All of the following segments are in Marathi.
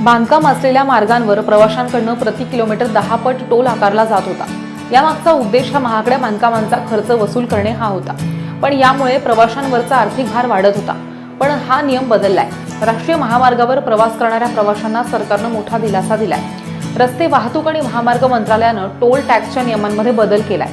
बांधकाम असलेल्या मार्गांवर प्रवाशांकडनं प्रति किलोमीटर दहा पट टोल आकारला जात होता. यामागचा उद्देश हा महागड्या बांधकामांचा खर्च वसूल करणे हा होता. पण यामुळे प्रवाशांवरचा आर्थिक भार वाढत होता. पण हा नियम बदललाय. राष्ट्रीय महामार्गावर प्रवास करणाऱ्या प्रवाशांना सरकारनं मोठा दिलासा दिलाय. रस्ते वाहतूक आणि महामार्ग मंत्रालयानं टोल टॅक्सच्या नियमांमध्ये बदल केलाय.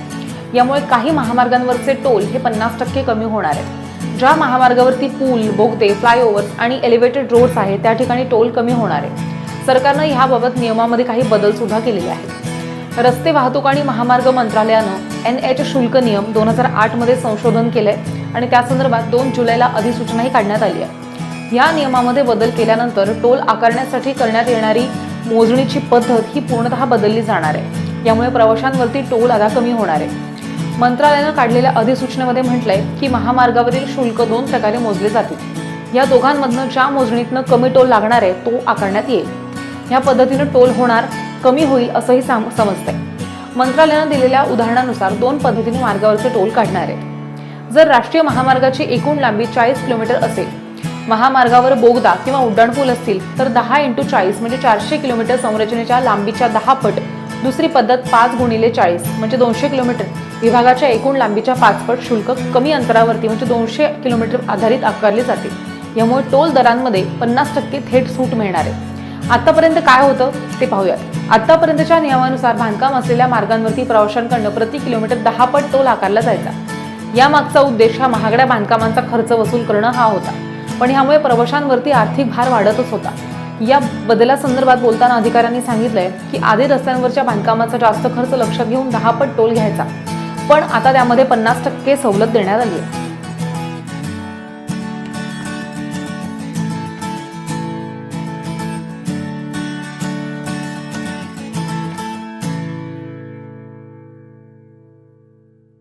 यामुळे काही महामार्गांवरचे टोल हे पन्नास टक्के कमी होणार आहेत. ज्या महामार्गावरती पूल बोगदे फ्लायओव्हर्स आणि एलिव्हेटेड रोड्स आहेत त्या ठिकाणी टोल कमी होणार आहे. सरकारनं ह्याबाबत नियमामध्ये काही बदल सुद्धा केलेले आहेत. रस्ते वाहतूक आणि महामार्ग मंत्रालयानं एन एच शुल्क नियम दोन हजार आठमध्ये संशोधन केलंय आणि त्या संदर्भात दोन जुलैला अधिसूचनाही काढण्यात आली आहे. या नियमामध्ये बदल केल्यानंतर टोल आकारण्यासाठी करण्यात येणारी मोजणीची पद्धत ही पूर्णतः बदलली जाणार आहे. यामुळे प्रवाशांवरती टोल आता कमी होणार आहे. मंत्रालयानं काढलेल्या अधिसूचनेमध्ये म्हटलंय की महामार्गावरील शुल्क दोन प्रकारे मोजले जातील. या दोघांमधनं ज्या मोजणीतनं कमी टोल लागणार आहे तो आकारण्यात येईल. या पद्धतीनं टोल होणार कमी होईल असंही साम- समजतंय. मंत्रालयानं दिलेल्या उदाहरणानुसार दोन पद्धतीने मार्गावरचे टोल काढणार आहेत जर राष्ट्रीय महामार्गाची एकूण लांबी चाळीस किलोमीटर असेल महामार्गावर बोगदा किंवा उड्डाणपूल असतील तर दहा इंटू चाळीस म्हणजे चारशे किलोमीटर संरचनेच्या लांबीच्या दहा पट दुसरी पद्धत पाच गुणिले चाळीस म्हणजे दोनशे किलोमीटर. विभागाच्या एकूण लांबीच्या पाचपट शुल्क कमी अंतरावरती म्हणजे दोनशे किलोमीटर आधारित आकारले जाते. यामुळे टोल दरांमध्ये पन्नास टक्के थेट सूट मिळणार आहे. आतापर्यंत काय होतं ते पाहूयात. आतापर्यंतच्या नियमानुसार बांधकाम असलेल्या मार्गांवरती प्रवाशांकडनं प्रति किलोमीटर दहा पट टोल आकारला जायचा. यामागचा उद्देश हा महागड्या बांधकामांचा खर्च वसूल करणं हा होता. पण ह्यामुळे प्रवाशांवरती आर्थिक भार वाढतच होता. या बदलासंदर्भात बोलताना अधिकाऱ्यांनी सांगितलंय की आधी रस्त्यांवरच्या बांधकामाचा जास्त खर्च लक्षात घेऊन दहा पट टोल घ्यायचा. पण आता त्यामध्ये पन्नास टक्के सवलत देण्यात आली आहे.